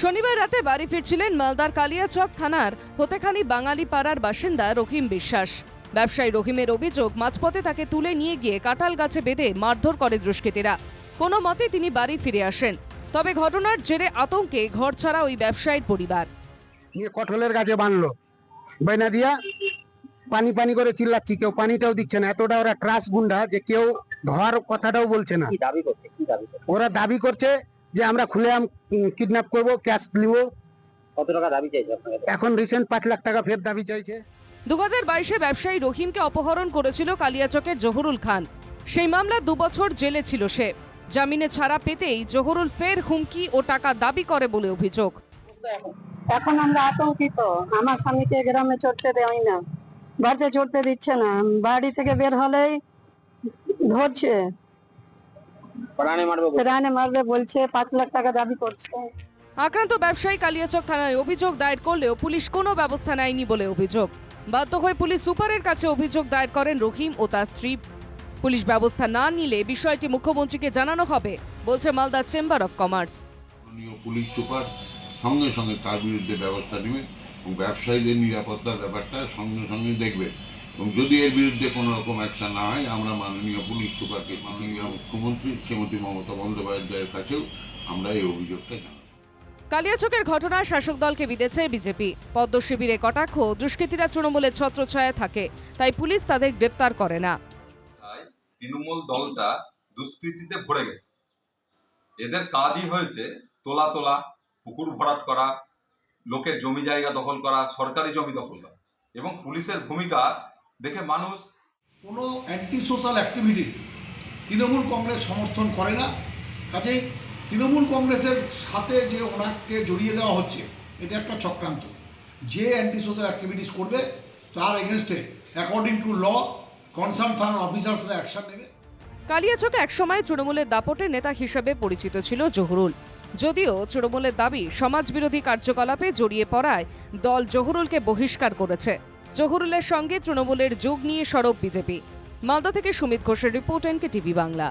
শনিবার রাতে বাড়ি ফিরছিলেন মালদার কালিয়াচক থানার হতেখানি বাঙালি পাড়ার বাসিন্দা রহিম বিশ্বাস। ব্যবসায়ী রহিমের অভিযোগ মাঝপথে তাকে তুলে নিয়ে গিয়ে কাঁঠাল গাছে বেঁধে মারধর করে দুষ্কৃতীরা। কোনো মতে তিনি বাড়ি ফিরে আসেন। তবে ঘটনার জেরে আতঙ্কে ঘর ছাড়া ওই ব্যবসায়ীর পরিবার। নিয়ে কঠলের গাছে বানলো বাইনা দিয়া পানি পানি করে চিল্লাচ্ছি কেউ পানিটাও দিচ্ছে না। এতটা ওরা ট্রাস গুন্ডা যে কেউ ধোয়ার কথাটাও বলছে না। দাবি করছে? কি দাবি করছে? ওরা দাবি করছে যে আমরা খুলে আম কিডন্যাপ করব ক্যাশ নিব। কত টাকা দাবি চাইছে আপনার এখন রিসেন্ট পাঁচ লাখ টাকা ফের দাবি চাইছে। দু হাজার বাইশে ব্যবসায়ী রহিমকে অপহরণ করেছিল কালিয়াচকের জহুরুল খান। সেই মামলা দুবছর জেলে ছিল সে। জামিনে ছাড়া পেতেই জহুরুল ফের হুমকি ও টাকা দাবি করে বলে অভিযোগ। এখন আমরা আতঙ্কিত। আমার স্বামীকে গ্রামে চড়তে দেওয়াই না। বাড়িতে চড়তে দিচ্ছে না। বাড়ি থেকে বের হলেই ধরছে। প্রাণে মারবে বলছে। রানে মারবে বলছে পাঁচ লাখ টাকা দাবি করছে। আক্রান্ত ব্যবসায়ী কালিয়াচক থানায় অভিযোগ দায়ের করলেও পুলিশ কোনো ব্যবস্থা নেয়নি বলে অভিযোগ। বাধ্য হয়ে পুলিশ সুপারের কাছে অভিযোগ দায়ের করেন রহিম ও তার স্ত্রী। পুলিশ ব্যবস্থা না নিলে বিষয়টি মুখ্যমন্ত্রীকে জানানো হবে বলছে Malda chamber of commerce. Police super সঙ্গে সঙ্গে তার বিরুদ্ধে ব্যবস্থা নেবে এবং ব্যবসায়ীদের নিরাপত্তার ব্যাপারটা সঙ্গে সঙ্গে দেখবে। এবং যদি এর বিরুদ্ধে কোনো রকম অ্যাকশন না হয় আমরা মাননীয় পুলিশ সুপারকে মাননীয় মুখ্যমন্ত্রী শ্রীমতী মমতা বন্দ্যোপাধ্যায়ের কাছেও আমরা এই অভিযোগটা জানাব। কালিয়াচকের ঘটনায় শাসক দলকে বিঁধেছে বিজেপি। পদ্ম শিবিরে কটাক্ষ দুষ্কৃতীরা তৃণমূলের ছত্রছায়া থাকে তাই পুলিশ তাদের গ্রেপ্তার করে না। তৃণমূল দলটা দুষ্কৃতিতে ভরে গেছে। এদের কাজই হয়েছে তোলা তোলা পুকুর ভরাট করা লোকের জমি জায়গা দখল করা সরকারি জমি দখল করা। এবং পুলিশের ভূমিকা দেখে মানুষ কোনো anti social activities Trinamool Congress সমর্থন করে না। কাজেই তৃণমূল কংগ্রেসের সাথে যে ওনাকে জড়িয়ে দেওয়া হচ্ছে এটা একটা চক্রান্ত। যে অ্যান্টি সোশ্যাল অ্যাক্টিভিটিস করবে তার এগেনস্টে অ্যাকর্ডিং টু ল কনসার্ন থানার অফিসার্সরা অ্যাকশন নেবে। কালিয়াচকে একসময় তৃণমূলের দাপটের নেতা হিসেবে পরিচিত ছিল জহুরুল। যদিও তৃণমূলের দাবি সমাজবিরোধী কার্যকলাপে জড়িয়ে পড়ায় দল জহুরুলকে বহিষ্কার করেছে। জহুরুলের সঙ্গে তৃণমূলের যোগ নিয়ে সরব বিজেপি। মালদা থেকে সুমিত ঘোষের রিপোর্ট এনকে টিভি বাংলা।